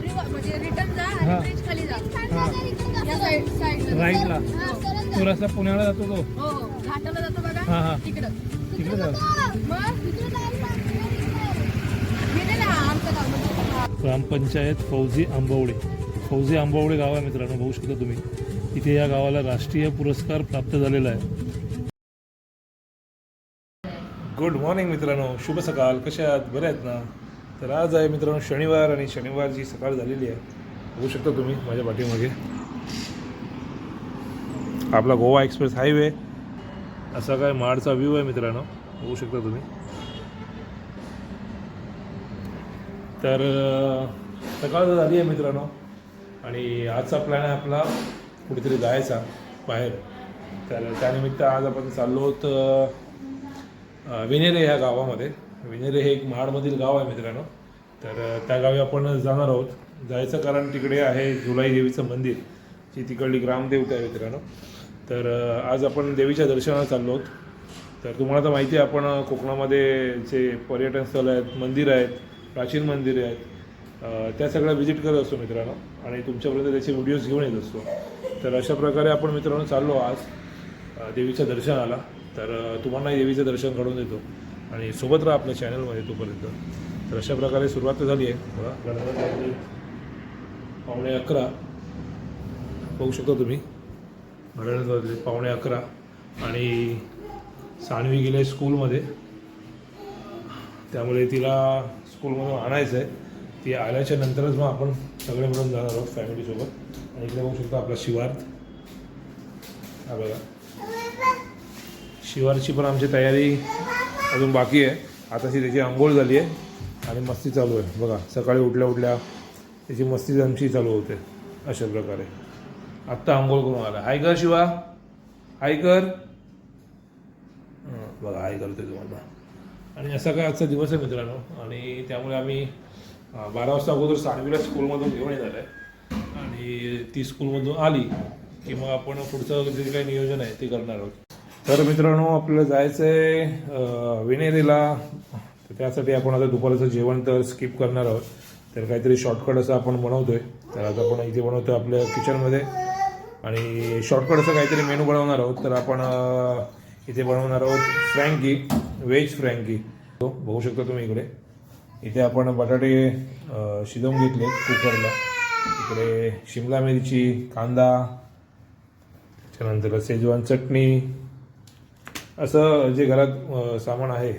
म्हणजे रिटर्न जा हा. आणि ब्रिज खाली जा. हा. या साईड साईडला राईटला तो रस्ता पुण्याला जातो तो. हो हो. घाटाला जातो हा, बघा. तिकडं. तिकडे जा. मग? गेले ना आमचं गाव म्हणजे. ग्रामपंचायत फौजी आंबवडे. फौजी आंबवडे गाव आहे मित्रांनो बघू शकता तुम्ही. इथे या गावाला राष्ट्रीय पुरस्कार प्राप्त झालेला आहे. गुड मॉर्निंग मित्रांनो. शुभ सकाळ कशा आहात? बरे आहेत ना? तर आज आहे मित्रांनो शनिवार आणि शनिवारची सकाळ झालेली आहे. बघू शकता तुम्ही माझ्या पाठीमागे. आपला गोवा एक्सप्रेस हायवे. असा काय माडचा व्ह्यू आहे मित्रांनो. बघू शकता तुम्ही. तर सकाळ तर झाली आहे मित्रांनो. आणि आजचा प्लॅन आहे आपला कुठेतरी जायचा बाहेर. तर त्यानिमित्त आज आपण चाललो आहोत विनेरे ह्या गावामध्ये. विनेरे हे एक महाडमधील गाव आहे मित्रांनो. तर त्या गावी आपण जाणार आहोत. जायचं कारण तिकडे आहे जुलाई देवीचं मंदिर जी तिकडली ग्रामदेवता आहे मित्रांनो. तर आज आपण देवीच्या दर्शनाला चाललो आहोत. तर तुम्हाला तर माहिती आहे आपण कोकणामध्ये जे पर्यटन स्थळ आहेत मंदिर आहेत प्राचीन मंदिरे आहेत त्या सगळ्या व्हिजिट करत असतो मित्रांनो. आणि तुमच्यापर्यंत त्याचे व्हिडिओज घेऊन येत असतो. तर अशा प्रकारे आपण मित्रांनो चाललो आज देवीच्या दर्शनाला. तर तुम्हालाही देवीचं दर्शन घडवून देतो. आणि सोबत राहा आपल्या चॅनलमध्ये तोपर्यंत. तर अशा प्रकारे सुरुवात झाली आहे. बघा पावणे अकरा. बघू शकता तुम्ही. घड्याळ वाजले पावणे अकरा. आणि सानवी गेले स्कूलमध्ये त्यामुळे तिला स्कूलमधून आणायचं आहे. ती आल्याच्या नंतरच मग आपण सगळे मिळून जाणार आहोत फॅमिलीसोबत आणि इकडे बघू शकतो आपला शिवार्थ. हा बघा. शिवारची पण आमची तयारी अजून बाकी आहे. आताशी त्याची आंघोळ झाली आहे आणि मस्ती चालू आहे. बघा सकाळी उठल्या उठल्या त्याची मस्ती जमशी चालू होते अशा प्रकारे. आत्ता आंघोळ करून आला. हाय कर शिवा. हाय कर. बघा हाय करतोय तुम्हाला. आणि असा काय आजचा दिवस आहे मित्रांनो. आणि त्यामुळे आम्ही बारा वाजता अगोदर सानवीला स्कूलमधून घेऊन येणार आहे. आणि ती स्कूलमधून आली की मग आपण पुढचं जे काही नियोजन आहे ते करणार आहोत. तर मित्रांनो आपल्याला जायचं आहे विनेरीला. तर त्यासाठी आपण आता दुपारचं जेवण तर स्किप करणार आहोत. तर काहीतरी शॉर्टकट असं आपण बनवतोय. तर आता आपण इथे बनवतोय आपल्या किचनमध्ये आणि शॉर्टकट असं काहीतरी मेनू बनवणार आहोत. तर आपण इथे बनवणार आहोत फ्रँकी व्हेज फ्रँकी तो बघू शकता तुम्ही इकडे. इथे आपण बटाटे शिजवून घेतले कुकरला. इकडे शिमला मिरची कांदा त्याच्यानंतर सेजवान चटणी असं जे घरात सामान आहे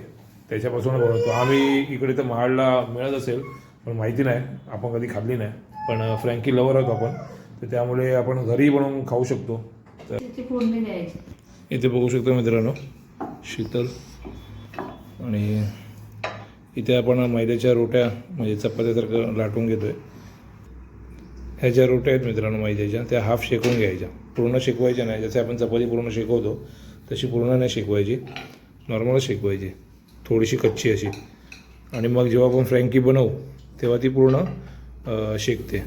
त्याच्यापासून बनवतो. आम्ही इकडे तर महाडला मिळत असेल पण माहिती नाही. आपण कधी खाल्ली नाही. पण फ्रँकी लवर आहोत आपण. तर त्यामुळे आपण घरी बनवून खाऊ शकतो. तर इथे बघू शकतो मित्रांनो शीतल. आणि इथे आपण मैद्याच्या रोट्या म्हणजे चपात्यासारखं लाटून घेतोय. ह्या ज्या रोट्या आहेत मित्रांनो मैद्याच्या. त्या हाफ शेकून घ्यायच्या. पूर्ण शेकवायच्या नाही. जसे आपण चपाती पूर्ण शेकवतो तशी पूर्ण नाही शेकवायची. नॉर्मलच शेकवायची. थोडीशी कच्ची अशी. आणि मग जेव्हा आपण फ्रँकी बनवू तेव्हा ती पूर्ण शेकते.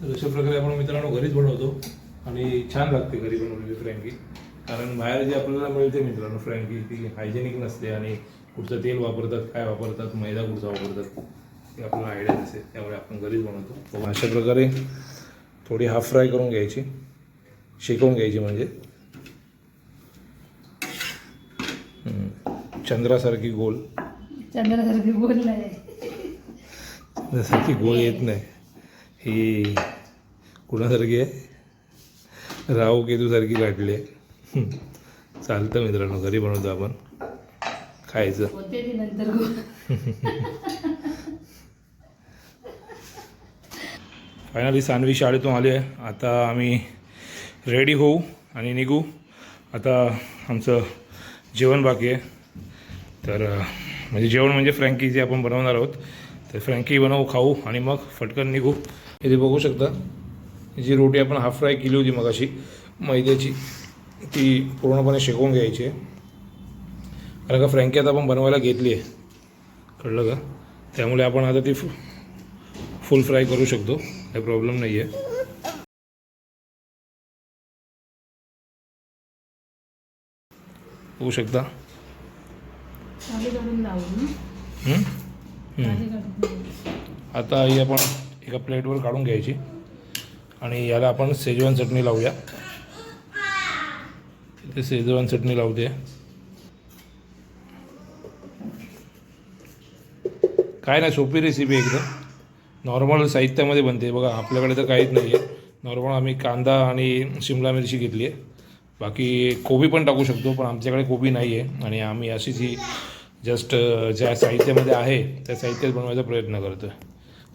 तर अशा प्रकारे आपण मित्रांनो घरीच बनवतो. आणि छान लागते घरी बनवलेली फ्रँकी कारण बाहेर जे आपल्याला मिळते मित्रांनो फ्रँकी ती हायजेनिक नसते आणि कुठचं तेल वापरतात काय वापरतात मैदा कुठचा वापरतात ते आपल्याला आयडिया नसते. त्यामुळे आपण घरीच बनवतो. अशा प्रकारे थोडी हाफ फ्राय करून घ्यायची. शेकवून घ्यायची म्हणजे हम्म. चंद्रासारखी गोल. चंद्रासारखी बोललाय जसं की गोळ येत नाही. ही कुणासारखी आहे? राहू केतूसारखी लाटली आहे. चालतं मित्रांनो घरी बनवतो आपण. खायचं. गोल. फायनली सानवी शाळेतून आली आहे. आता आम्ही रेडी होऊ आणि निघू. आता आमचं जेवण बाकी आहे. तर म्हणजे जेवण म्हणजे फ्रँकी जे आपण बनवणार आहोत तर फ्रँकी बनवू खाऊ आणि मग फटकन निघू. इथे बघू शकता. जी रोटी आपण हाफ फ्राय केली होती मग अशी मैद्याची ती पूर्णपणे शेकवून घ्यायची आहे. कारण का फ्रँकी आता आपण बनवायला घेतली आहे. कळलं का? त्यामुळे आपण आता ती फुल फ्राय करू शकतो. काही प्रॉब्लेम नाही आहे होऊ शकता. आता ही आपण एका प्लेटवर काढून घ्यायची. आणि याला आपण शेजवान चटणी लावूया. इथे शेजवान चटणी लावते. काय नाही सोपी रेसिपी एकदम. नॉर्मल साहित्यामध्ये बनते. बघा आपल्याकडे तर काहीच नाही आहे नॉर्मल आम्ही कांदा आणि शिमला मिरची घेतली आहे. बाकी कोबी पण टाकू शकतो पण आमच्याकडे कोबी नाही आहे आणि आम्ही अशीच ही जस्ट ज्या साहित्यामध्ये आहे त्या साहित्यात बनवायचा प्रयत्न करतो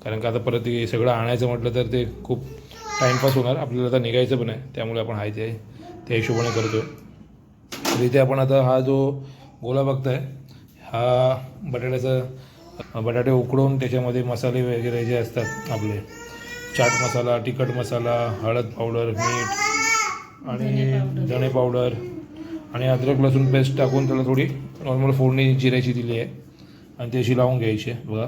कारण का आता परत हे सगळं आणायचं म्हटलं तर ते खूप टाईमपास होणार. आपल्याला आता निघायचं पण आहे. त्यामुळे आपण आहे ते त्या हिशोबाने करतो तर इथे आपण आता हा जो गोला बघताय हा बटाट्याचा बटाटे उकडवून त्याच्यामध्ये मसाले वगैरे जे असतात आपले चाट मसाला तिखट मसाला हळद पावडर मीठ आणि धणे पावडर. आणि अद्रक लसूण पेस्ट टाकून त्याला थोडी नॉर्मल फोडणी जिऱ्याची दिली आहे. आणि ती अशी लावून घ्यायची आहे बघा.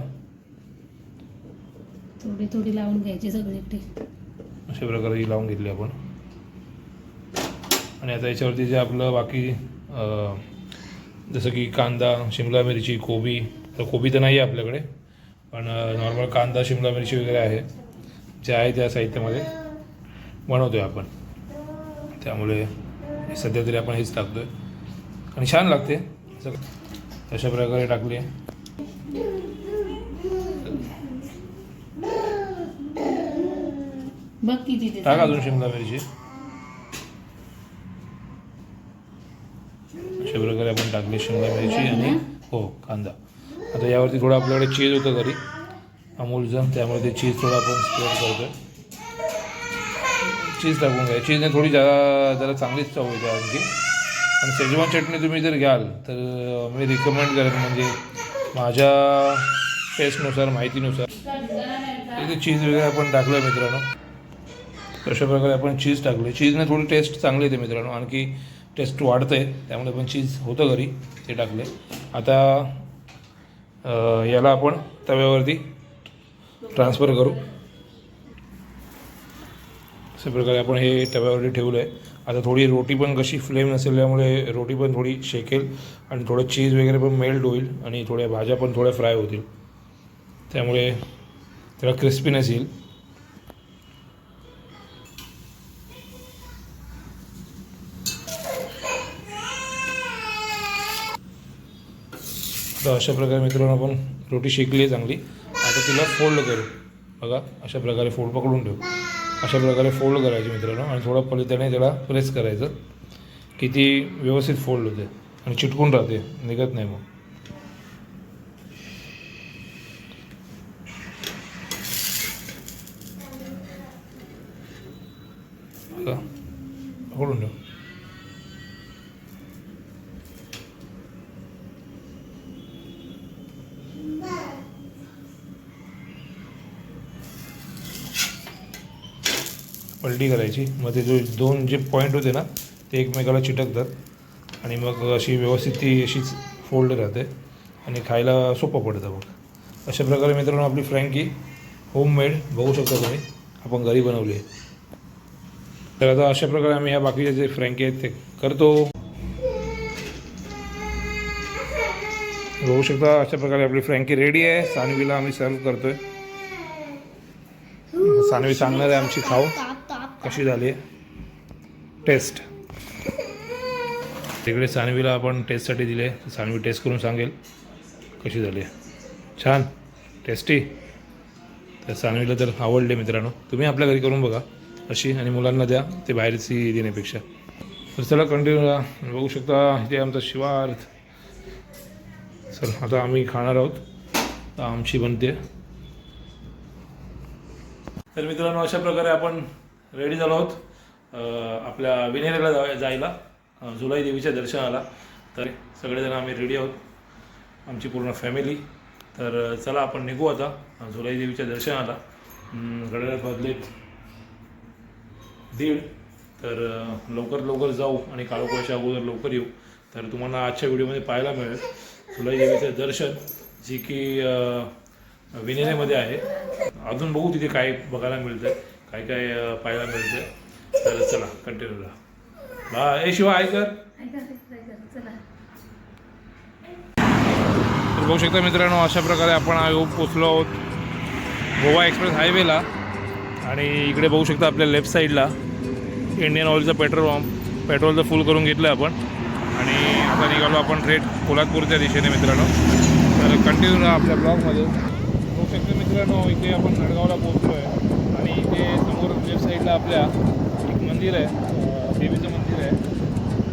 थोडी थोडी लावून घ्यायची सगळीकडे अशा प्रकारे ही लावून घेतली आपण. आणि आता याच्यावरती जे आपलं बाकी जसं की कांदा शिमला मिरची कोबी तर कोबी तर नाही आहे आपल्याकडे पण नॉर्मल कांदा शिमला मिरची वगैरे आहे जे आहे त्या साहित्यामध्ये बनवतो आहे आपण. त्यामुळे सध्या तरी आपण हेच टाकतो आहे आणि छान लागते. अशा प्रकारे टाकली. आहे बघ किती ते टाक अजून शिमला मिरची. अशा प्रकारे आपण टाकली शिमला मिरची आणि हो कांदा. आता यावरती थोडं आपल्याकडे चीज होतं घरी. अमूलचं त्यामुळे ते चीज थोडं आपण स्प्रेड करतोय. चीज टाकून घ्या. चीजने थोडी जरा जरा चांगलीच चव येते आणखी. आणि शेजवान चटणी तुम्ही जर घ्याल तर मी रिकमेंड करेन म्हणजे माझ्या टेस्टनुसार माहितीनुसार. इथे चीज वगैरे आपण टाकलं आहे मित्रांनो. अशा प्रकारे आपण चीज टाकले चीजने थोडी टेस्ट चांगली येते मित्रांनो. आणखी टेस्ट वाढते त्यामुळे पण चीज होतं घरी ते टाकले आता याला आपण तव्यावरती ट्रान्सफर करू. अशा प्रकारे आपण हे तव्यावरती ठेवलं आहे आता थोडी रोटी पण कशी फ्लेम नसल्यामुळे रोटी पण थोडी शेकेल आणि थोडं चीज वगैरे पण मेल्ट होईल आणि थोड्या भाज्या पण थोड्या फ्राय होतील. त्यामुळे त्याला क्रिस्पीनेस येईल. तर अशा प्रकारे मित्रांनो आपण रोटी शेकली आहे चांगली. आता तिला फोल्ड करू. बघा अशा प्रकारे फोल्ड पकडून ठेवू. अशा प्रकारे फोल्ड करायचे मित्रांनो. आणि थोडं पलित्याने त्याला प्रेस करायचं. की ती व्यवस्थित फोल्ड होते. आणि चिटकून राहते. निघत नाही मग. होऊन पकडून ठेव पलटी करायची. मग ते जो दोन जे पॉईंट होते ना ते एकमेकाला चिटकतात. आणि मग अशी व्यवस्थित ती अशीच फोल्ड राहते. आणि खायला सोपं पडतं मग. अशा प्रकारे मित्रांनो आपली फ्रँकी होममेड बघू शकता तुम्ही. आपण घरी बनवली आहे. तर आता अशा प्रकारे आम्ही ह्या बाकीचे जे फ्रँकी आहेत ते करतो. बघू शकता अशा प्रकारे आपली फ्रँकी रेडी आहे. सानवीला आम्ही सर्व करतोय. सानवी सांगणार आहे आमची खाऊ. कशी झाली? टेस्ट तिकडे सानवीला आपण टेस्टसाठी दिले. सानवी टेस्ट करून सांगेल कशी झाली. छान. टेस्टी तर सानवीला तर आवडले मित्रांनो. तुम्ही आपल्या घरी करून बघा. अशी आणि मुलांना द्या. ते बाहेरची देण्यापेक्षा. तर चला कंटिन्यू बघू शकता. इथे आमचा शिवार्थ. चल आता आम्ही खाणार आहोत. आमची बनते. तर मित्रांनो अशा प्रकारे आपण रेडी झालो आहोत. आपल्या विनेरेला जा जायला जुलाई देवीच्या दर्शनाला. तर सगळेजण आम्ही रेडी आहोत. आमची पूर्ण फॅमिली तर चला आपण निघू आता जुलाई देवीच्या दर्शनाला. अं, घड्याळ बदलेत दीड. तर लवकर लवकर जाऊ आणि काळोखाच्या अगोदर लवकर येऊ. तर तुम्हाला आजच्या व्हिडिओमध्ये पाहायला मिळेल जुलाई देवीचं दर्शन जी की विनेरेमध्ये आहे. अजून बघू तिथे काय बघायला मिळतं काय काय पाहायला मिळते तर चला कंटिन्यू राहा बा ए शिवा ऐक कर. तर बघू शकता मित्रांनो अशा प्रकारे आपण आयोग पोचलो आहोत गोवा एक्सप्रेस हायवेला. आणि इकडे बघू शकता आपल्या लेफ्ट साईडला इंडियन ऑइलचं पेट्रोल पंप पेट्रोलचं फुल करून घेतलं आहे आपण. आणि आता निघालो आपण थेट कोल्हापूरच्या दिशेने मित्रांनो. तर कंटिन्यू राहा आपल्या ब्लॉगमध्ये. बघू शकता मित्रांनो इथे आपण नडगावला पोचलो आहे आणि समोर लेफ्ट साईडला आपल्या एक मंदिर आहे देवीचं मंदिर आहे.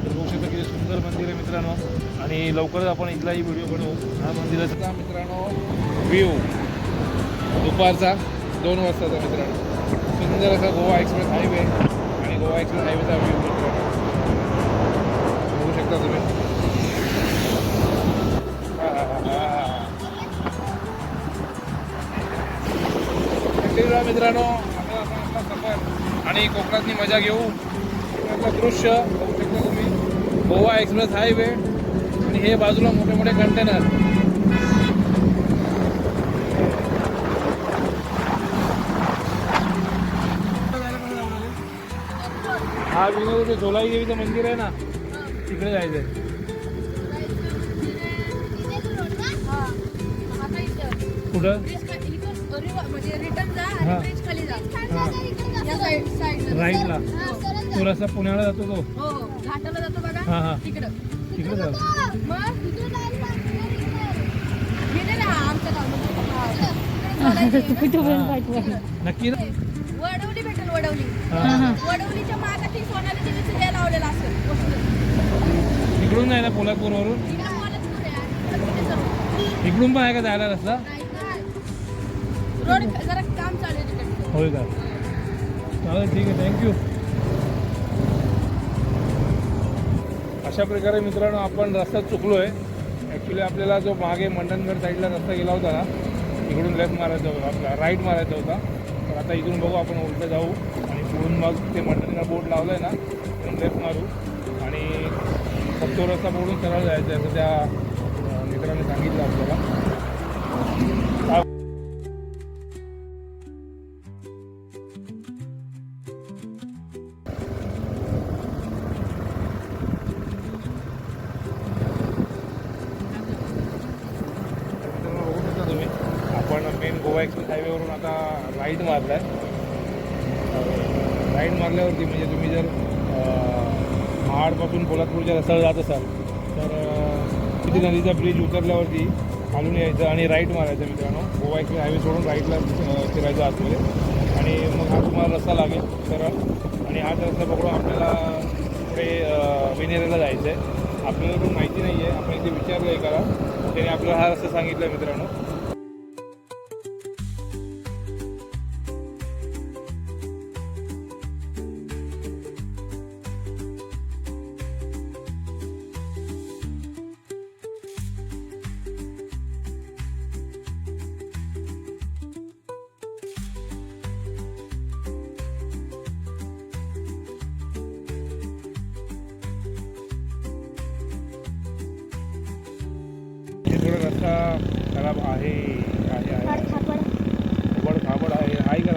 तर बघू शकता किती सुंदर मंदिर आहे मित्रांनो. आणि लवकरच आपण इथलाही व्हिडिओ बनवू. हा मंदिराचा मित्रांनो व्ह्यू दुपारचा दोन वाजताचा मित्रांनो. सुंदर असा गोवा एक्सप्रेस हायवे आणि गोवा एक्सप्रेस हायवेचा व्ह्यू मित्रांनो. बघू शकता तुम्ही. मित्रांनो. आणि कोकणातली मजा घेऊ. कोकणातलं दृश्य बघू शकता तुम्ही गोवा एक्सप्रेस हायवे आणि हे बाजूला मोठे मोठे कंटेनर हा विनोद झोलाई देवीचं मंदिर आहे ना? तिकडे जायचंय. हा. आता इथं. कुठं रिव- म्हणजे रिटर्न जा खाली जा. राईटला रस्ता पुण्याला जातो तो हो हो घाटाला जातो हा, बघा हा. तिकडं तिकडे जातो मग गेले ना आमचं गाव म्हणजे हा. तिकडं सोडायची आहे कुठं पण हा. पाठवा ना. नक्की ना वडवली भेटेल वडवली हा. हा. वडवलीच्या सोनाली लावलेलं असेल. इकडून नाही ना कोल्हापूरवरून तिकडं बोलत पुढे आहे. तिकडं पुढे सर्व. इकडून पण आहे का जायला रस्ता नाही काय. रोड जरा काम चालू आहे तिकडे होय का चालेल ठीक आहे थँक्यू अशा प्रकारे मित्रांनो आपण रस्ता चुकलो आहे ॲक्च्युली आपल्याला जो मागे मंडणगड साईडला रस्ता गेला होता ना इकडून लेफ्ट मारायचा होता आपला राईट मारायचा होता. तर आता इकडून बघू आपण उलटं जाऊ आणि पुढून मग ते मंडणगड बोर्ड लावलं आहे ना इकडून लेफ्ट मारू. आणि फक्त रस्ता बोर्डून सरळ जायचं आहे असं त्या मित्रांनी मित्राने सांगितलं आपल्याला. मेन गोवा एक्सप्रेस हायवेवरून आता राईट मारला आहे राईट मारल्यावरती म्हणजे तुम्ही जर महाडपासून पोलादपूरच्या रस्त्याला जात असाल तर अं, तिथे नदीचा ब्रिज उतरल्यावरती खालून यायचं आणि राईट मारायचं मित्रांनो. गोवा एक्सप्रेस हायवे सोडून राईटला फिरायचं आतमध्ये. आणि मग हा तुम्हाला रस्ता लागेल सरळ. आणि हाच रस्ता पकडून आपल्याला पुढे विनेरेला जायचं आहे आपल्याला पण माहिती नाही आहे आपण इथे विचारलं आहे करा त्याने आपल्याला हा रस्ता सांगितला मित्रांनो. खराब आहे आहे आहे खबड खाबड आहे हाय कर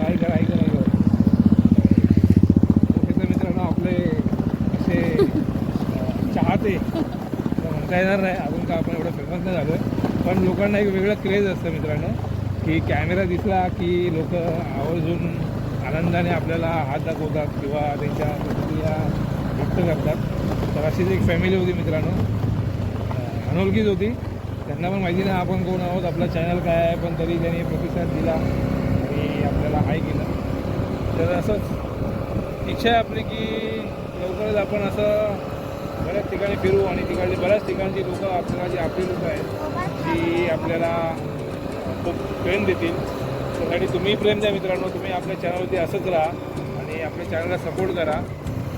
ओके मित्रांनो आपले असे चाहते म्हणता येणार नाही अजून का आपण एवढं फेमस नाही झालो आहे पण लोकांना एक वेगळं क्रेज असतं मित्रांनो की कॅमेरा दिसला की लोक आवर्जून आनंदाने आपल्याला हात दाखवतात किंवा त्यांच्या प्रतिक्रिया व्यक्त करतात तर अशीच एक फॅमिली होती मित्रांनो अनोळखीच होती त्यांना पण माहिती नाही. आपण कोण आहोत? आपला चॅनल काय आहे? पण तरी त्यांनी प्रतिसाद दिला आणि आपल्याला हाय केलं. तर असंच. इच्छा आहे आपली की लवकरच आपण असं बऱ्याच ठिकाणी फिरू आणि तिकडली बऱ्याच ठिकाणची लोक आपल्याला जी आपली लोकं आहेत ती आपल्याला खूप प्रेम देतील. त्यासाठी तुम्ही प्रेम द्या मित्रांनो. तुम्ही आपल्या चॅनलवरती असंच राहा आणि आपल्या चॅनलला सपोर्ट करा.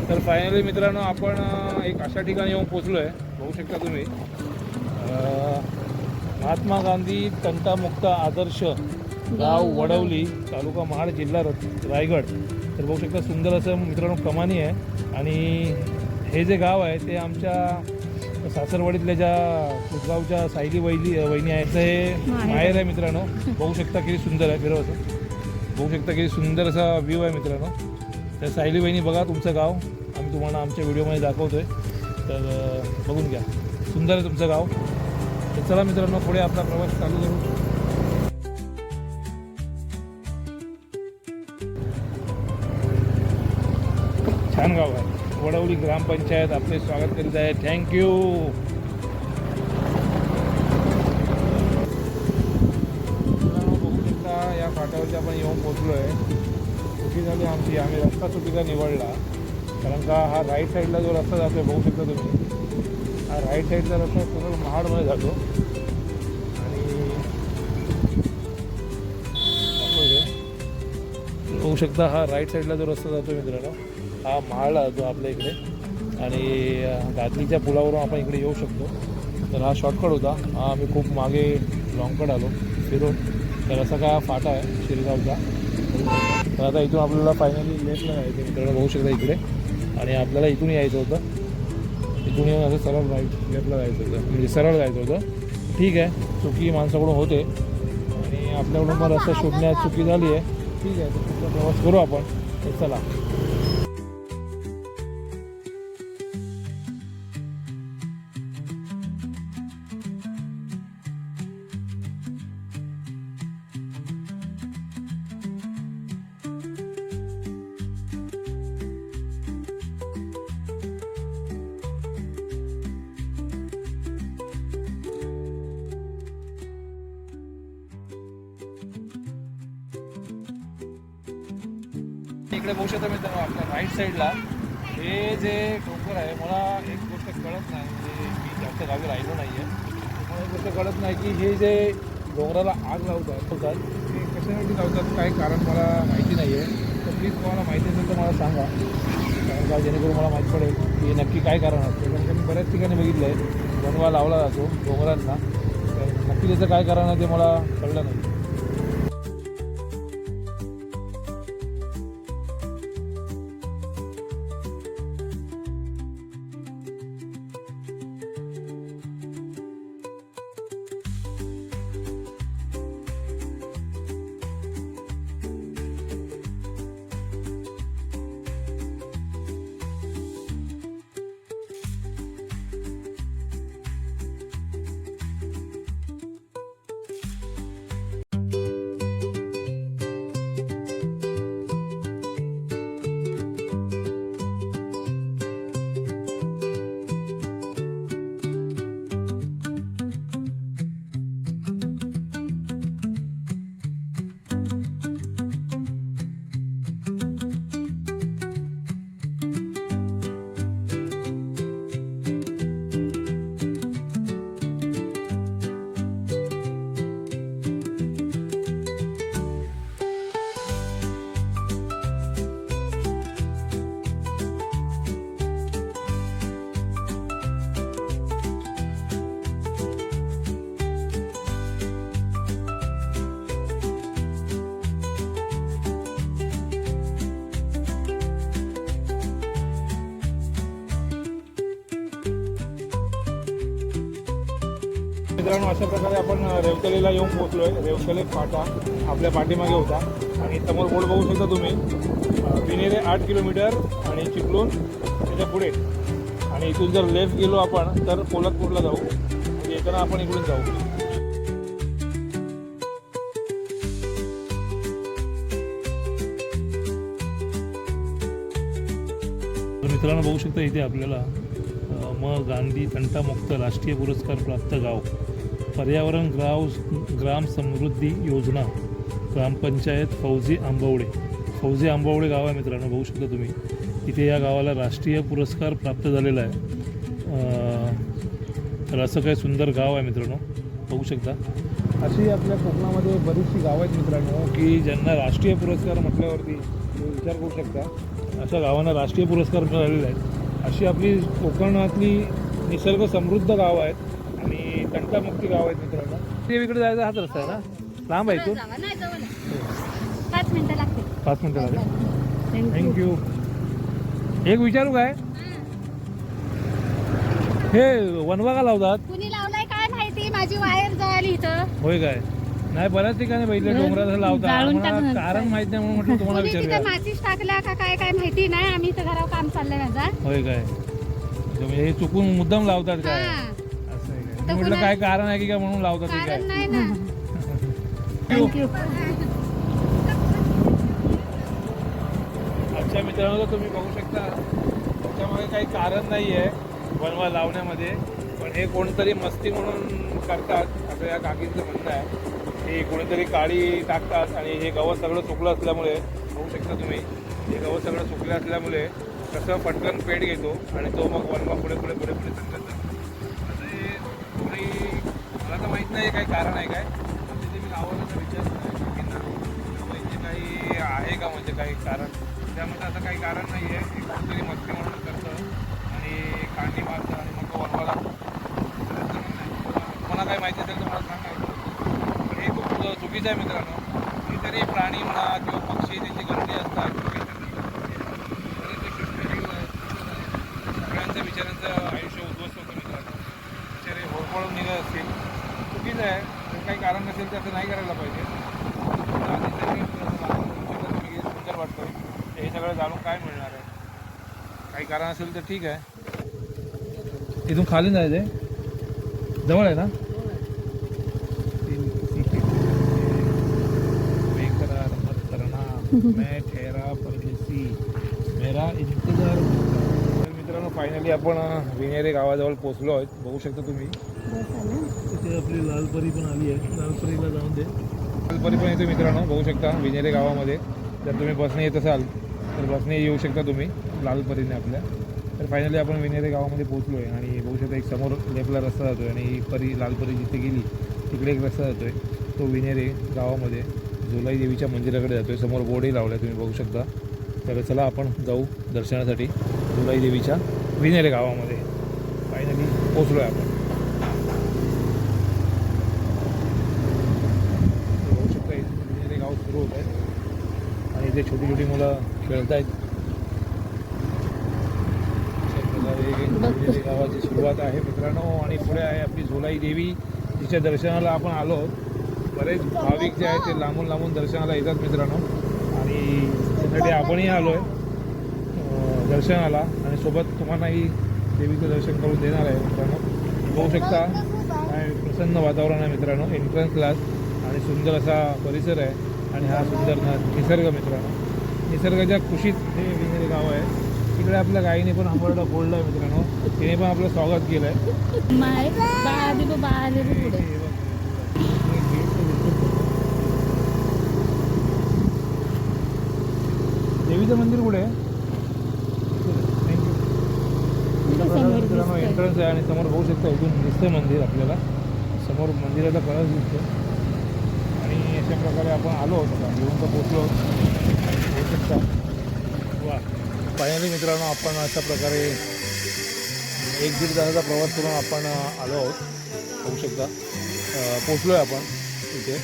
तर फायनली मित्रांनो आपण एक अशा ठिकाणी येऊन पोचलो आहे बघू शकता तुम्ही. महात्मा गांधी तंटामुक्त आदर्श गाव वडवली तालुका महाड जिल्हा रायगड. तर बघू शकता सुंदर असं मित्रांनो कमानी आहे. आणि हे जे गाव आहे ते आमच्या सासरवाडीतल्या ज्या कुसगावच्या सायली वैली वहिनी आहेत तर हे माहेर. आहे मित्रांनो. बघू शकता किती सुंदर आहे फिरव असं बघू शकता किती सुंदर असा व्ह्यू आहे मित्रांनो. तर सायली वहिनी बघा तुमचं गाव. आम्ही तुम्हाला आमच्या व्हिडिओमध्ये दाखवतोय. तर अं, बघून घ्या. सुंदर आहे तुमचं गाव. तर चला मित्रांनो पुढे आपला प्रवास चालू करू. छान गाव आहे. वडवली ग्रामपंचायत आपले स्वागत करीत आहे. थँक्यू बघू शकता या फाट्यावरती आपण येऊन पोचलो आहे चुकी झाली आमची. आम्ही रस्ता चुकीचा निवडला. कारण का हा राईट साईडला जो रस्ता जातो बघू शकता तुम्ही. हा राईट साईडचा रस्ता सरळ महाडमध्ये जातो आणि होऊ बघू शकता हा राईट साईडला जो रस्ता जातो मित्रांनो हा महाडला जातो आपल्या इकडे. आणि गादलीच्या पुलावरून आपण इकडे येऊ शकतो. तर हा शॉर्टकट होता. हा आम्ही खूप मागे लॉंगकट आलो फिरून. तर असा काय फाटा आहे शिरगावचा. तर आता इथून आपल्याला फायनली लेफ्टला जायचं मित्रांनो बघू शकता इकडे. आणि आपल्याला इथून यायचं होतं. पुणे असं सरळ राईट लेफ्टला जायचं होतं. म्हणजे सरळ जायचं होतं. ठीक आहे. चुकी माणसाकडून होते. आणि आपल्याकडून पण रस्ता शोधण्यात चुकी झाली आहे. ठीक आहे. तर पुढचा प्रवास करू आपण. चला. आग लावतात होतात ते कशासाठी लावतात काही कारण मला माहिती नाही आहे तर प्लीज तुम्हाला माहिती असेल तर मला सांगा. कारण का जेणेकरून मला माहीत पडेल की नक्की काय कारण असतं कारण मी बऱ्याच ठिकाणी बघितलं आहे बनवा लावला जातो डोंगरांना. तर नक्की त्याचं काय कारण आहे ते मला कळलं नाही. मित्रांनो अशा प्रकारे आपण रेवकेलीला येऊन पोहोचलो आहे रेवकेले फाटा आपल्या पाठीमागे होता. आणि समोर बोर्ड बघू शकता तुम्ही. विनेरे आठ किलोमीटर आणि चिपळूण त्याच्या पुढे. आणि इथून जर लेफ्ट गेलो आपण तर पोलादपूरला जाऊ. म्हणजे येताना आपण इकडून जाऊ. मित्रांनो बघू शकता इथे आपल्याला म गांधी तंटामुक्त राष्ट्रीय पुरस्कार प्राप्त गाव. पर्यावरण ग्राव ग्राम समृद्धी योजना ग्रामपंचायत फौजी आंबवडे. फौजी आंबवडे गाव आहे मित्रांनो बघू शकता तुम्ही. इथे या गावाला राष्ट्रीय पुरस्कार प्राप्त झालेला आहे. तर असं काही सुंदर गाव आहे मित्रांनो बघू शकता. अशी आपल्या कोकणामध्ये बरीचशी गावं आहेत मित्रांनो की ज्यांना राष्ट्रीय पुरस्कार म्हटल्यावरती विचार करू शकता. अशा गावांना राष्ट्रीय पुरस्कार मिळालेले आहेत. अशी आपली कोकणातली निसर्ग समृद्ध गावं आहेत. तंटामुक्ती गाव आहेत मित्रांनो. देवीकडे जायचा हाच रस्ता आहे ना? लांब आहे तो जावा नाही जवळ आहे. पाच मिनिटं लागते पाच मिनटं लागेल. थँक्यू एक विचारू काय? हे. वनवा का लावतात? कुणी लावलाय काय माहिती? माझी वायर जळाली इथं. होय काय? नाही बऱ्याच ठिकाणी बघितलं डोंगरात लावतात. जाळून मला टाकणार. कारण माहीत नाही म्हणून म्हटलं तुम्हाला कुणी तिथे विचारूया. माचीस टाकल्या का काय काय माहिती नाही. आम्ही इथं घरावर काम चाललंय माझा. होय काय? म्हणजे हे चुकून मुद्दाम लावतात काय? हा. म्हटलं काय कारण आहे की काय म्हणून लावतात ते कारण काय? नाही ना. थँक्यू अच्छा मित्रांनो तुम्ही बघू शकता त्याच्यामागे काही कारण नाही आहे बनवा लावण्यामध्ये पण हे कोणतरी मस्ती म्हणून करतात असं या काकींचं म्हणणं आहे. हे कोणीतरी काळी टाकतात आणि हे गवत सगळं सुकलं असल्यामुळे होऊ शकता तुम्ही हे गवत सगळं सुकलं असल्यामुळे कसं पटकन पेट घेतो आणि तो मग वनवा पुढे पुढे पुढे पुढे चालत नाही काही कारण आहे काय? म्हणजे पण तिथे मी लावायचा विचार काकींना म्हणजे काही आहे का म्हणजे काही कारण? त्यामध्ये असं काही कारण नाही आहे हे कोणतरी मस्ती म्हणून करतं आणि कांडी मारतं आणि मग तो वनवा लागतो असं काही माहिती असेल तर मला सांगायचं पण हे खूप चुकीचं आहे मित्रांनो. कितीतरी प्राणी म्हणा किंवा पक्षी त्यांची गर्दी असतात. सगळ्यांच्या विचारांचं आयुष्य उद्ध्वस्त होतं मित्रांनो. हे होरपळून निघत असतील. चुकीचं आहे. जर काही कारण नसेल तर असं नाही करायला पाहिजे. तरी सुंदर वाटतोय हे सगळं जाणून काय मिळणार आहे? काही कारण असेल तर ठीक आहे. इथून खाली जायचं आहे. जवळ आहे ना? करना मैं ठहरा परदेसी मेरा इंतजार तर मित्रांनो फायनली आपण विनेरे गावाजवळ पोहोचलो आहोत. बघू शकता तुम्ही. तिथे आपली लालपरी पण आली आहे. लालपरीला जाऊन दे. लालपरी पण येते मित्रांनो बघू शकता विनेरे गावामध्ये. जर तुम्ही बसने येत असाल तर बसने येऊ शकता तुम्ही लालपरीने आपल्या. तर फायनली आपण विनेरे गावामध्ये पोहोचलो आहे आणि बघू शकता एक समोर लेफ्टला रस्ता जातो आहे आणि ही परी लालपरी जिथे गेली तिकडे एक रस्ता जातो आहे तो विनेरे गावामध्ये जुलाई देवीच्या मंदिराकडे जातो आहे समोर बोर्डही लावला आहे तुम्ही बघू शकता. तर चला आपण जाऊ दर्शनासाठी. जुलाई देवीच्या विनेरे गावामध्ये. फायनली पोचलो आहे आपण बघू शकता विनेरे गाव सुरू होत आहे आणि इथे छोटी छोटी मुलं खेळत आहेत. विनेरे गावाची सुरुवात आहे. मित्रांनो आणि पुढे आहे आपली झोलाई देवी तिच्या दर्शनाला आपण आलो बरेच भाविक जे आहेत ते लांबून लांबून दर्शनाला येतात मित्रांनो. आणि त्यासाठी आपणही आलो आहे दर्शनाला आणि सोबत तुम्हालाही देवीचं दर्शन करून देणार आहे मित्रांनो. बघू शकता. काय प्रसन्न वातावरण आहे मित्रांनो. एंट्रन्स क्लास आणि सुंदर असा परिसर आहे. आणि हा सुंदर निसर्ग मित्रांनो. निसर्गाच्या कुशीत हे विनेरे गाव आहे. तिकडे आपल्या गाईने पण आंबरडा फोडला आहे मित्रांनो. तिने पण आपलं स्वागत केलं आहे देवीचं मंदिर कुठे आहे थँक्यू समोर मित्रांनो एंट्रन्स आहे आणि समोर बघू शकता इथून दिसतं मंदिर आपल्याला. समोर मंदिराचा कळस दिसतो आणि अशा प्रकारे आपण आलो होतो का येऊन तर पोचलो बघू शकता. वा. फायनली मित्रांनो आपण अशा प्रकारे एक दीड तासाचा प्रवास करून आपण आलो आहोत. होऊ शकता. पोचलो आहे आपण इथे.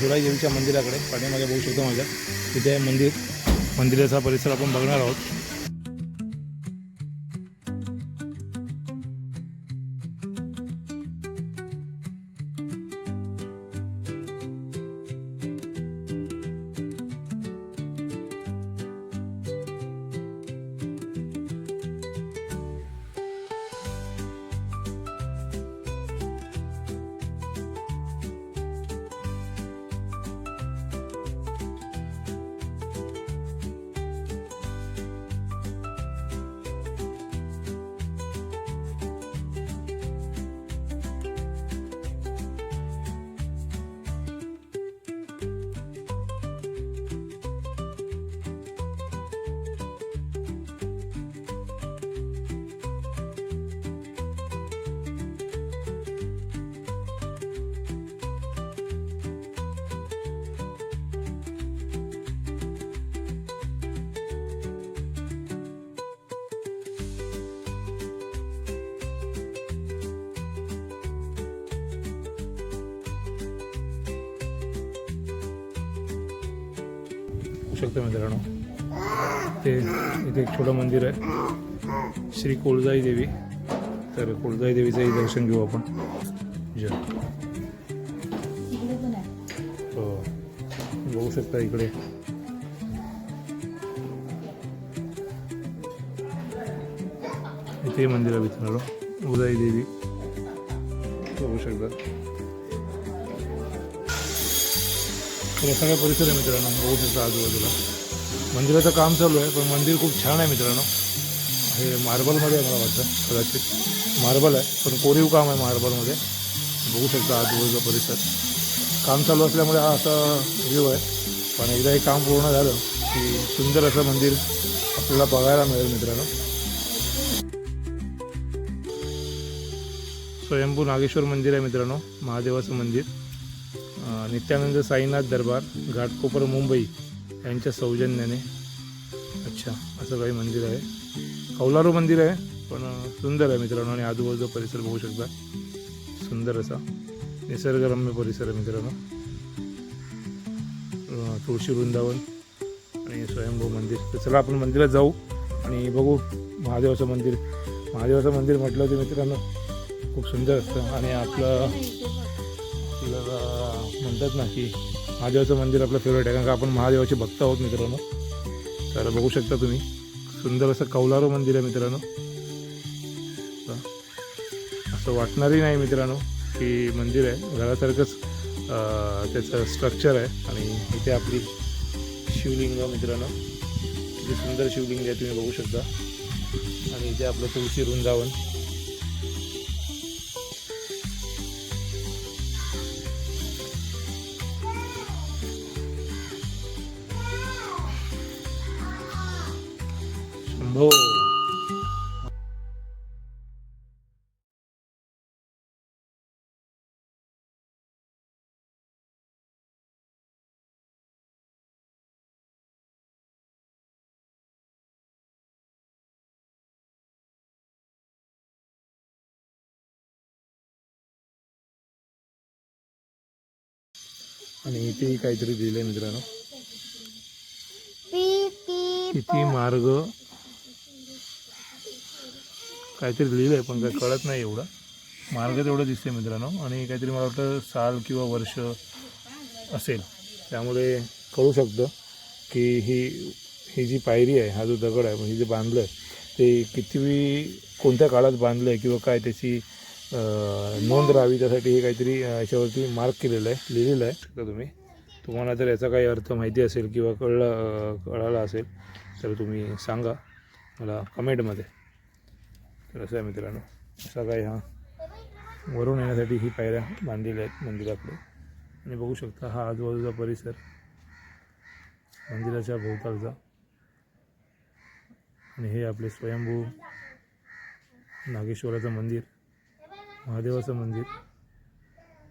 जुलाई देवीच्या मंदिराकडे. पाठीमागे बघू शकतो माझ्या. तिथे मंदिर. मंदिराचा परिसर आपण बघणार आहोत. शकतं मित्रांनो. ते इथे एक छोटं मंदिर आहे. श्री कोळजाई देवी. तर कोळजाई देवीचंही दर्शन घेऊ आपण. जय. हो. बघू शकता इकडे. इथे मंदिर आहे मित्रांनो. उदाई देवी. बघू शकता. तर असा काय परिसर आहे मित्रांनो बघू शकता आजूबाजूला. मंदिराचं काम चालू आहे पण मंदिर खूप छान आहे मित्रांनो. हे मार्बलमध्ये आहे मला वाटतं कदाचित. मार्बल आहे पण कोरीव काम आहे मार्बलमध्ये. बघू शकता आजूबाजूचा परिसर. काम चालू असल्यामुळे हा असा व्ह्यू आहे. पण एकदा हे काम पूर्ण झालं की सुंदर असं मंदिर आपल्याला बघायला मिळेल मित्रांनो. स्वयंभू नागेश्वर मंदिर आहे मित्रांनो महादेवाचं मंदिर. नित्यानंद साईनाथ दरबार घाटकोपर मुंबई यांच्या सौजन्याने. अच्छा असं काही मंदिर आहे. कौलारू मंदिर आहे पण सुंदर आहे मित्रांनो आणि आजूबाजूचा परिसर बघू शकता. सुंदर असा निसर्गरम्य परिसर आहे मित्रांनो. तुळशी वृंदावन आणि स्वयंभू मंदिर. तर चला आपण मंदिरात जाऊ आणि बघू महादेवाचं मंदिर. महादेवाचं मंदिर म्हटलं तर मित्रांनो खूप सुंदर असतं. आणि आपलं आपल्याला म्हणतात ना की महादेवाचं मंदिर आपलं फेवरेट आहे. कारण का आपण महादेवाचे भक्त आहोत मित्रांनो. तर बघू शकता तुम्ही सुंदर असं कौलारो मंदिर आहे मित्रांनो. असं वाटणारही नाही मित्रांनो की मंदिर आहे. घरासारखंच त्याचं स्ट्रक्चर आहे. आणि इथे आपली शिवलिंग मित्रांनो. किती सुंदर शिवलिंग आहे तुम्ही बघू शकता. आणि इथे आपलं तुळशी वृंदावन. आणि इथेही काहीतरी दिलंय मित्रांनो. किती मार्ग? काहीतरी लिहिलंय पण काही कळत नाही एवढं. मार्ग तेवढं दिसते मित्रांनो. आणि काहीतरी मला वाटतं साल किंवा वर्ष असेल. त्यामुळे कळू शकतं की ही ही जी पायरी आहे हा जो दगड आहे म्हणजे जे बांधलं आहे ते किती कोणत्या काळात बांधलं आहे किंवा काय त्याची नोंद राहावी त्यासाठी हे काहीतरी याच्यावरती मार्क केलेलं आहे लिहिलेलं आहे. तर तुम्ही तुम्हाला जर याचा काही अर्थ माहिती असेल किंवा कळलं कळाला असेल तर तुम्ही सांगा मला कमेंटमध्ये. तर असं आहे मित्रांनो असा काही हा वरून येण्यासाठी ही पायऱ्या बांधलेल्या आहेत मंदिराकडे. आणि बघू शकता हा आजूबाजूचा परिसर मंदिराच्या भोवतालचा. आणि हे आपले स्वयंभू नागेश्वराचं मंदिर. महादेवाचं मंदिर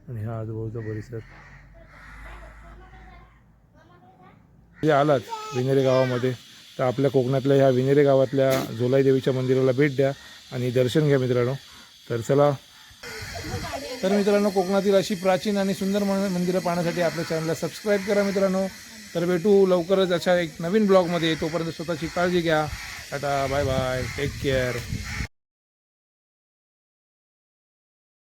आणि हा आजूबाजूचा परिसर. जे आलात विनेरे गावामध्ये. तर आपल्या कोकणातल्या ह्या विनेरे गावातल्या झोलाई देवीच्या मंदिराला भेट द्या आणि दर्शन घ्या मित्रांनो. तर चला. तर मित्रांनो कोकणातील अशी प्राचीन आणि सुंदर मन- मंदिरं पाहण्यासाठी आपल्या चॅनलला सबस्क्राईब करा मित्रांनो. तर भेटू लवकरच अशा एक नवीन ब्लॉगमध्ये तोपर्यंत स्वतःची काळजी घ्या. Tata bye bye take care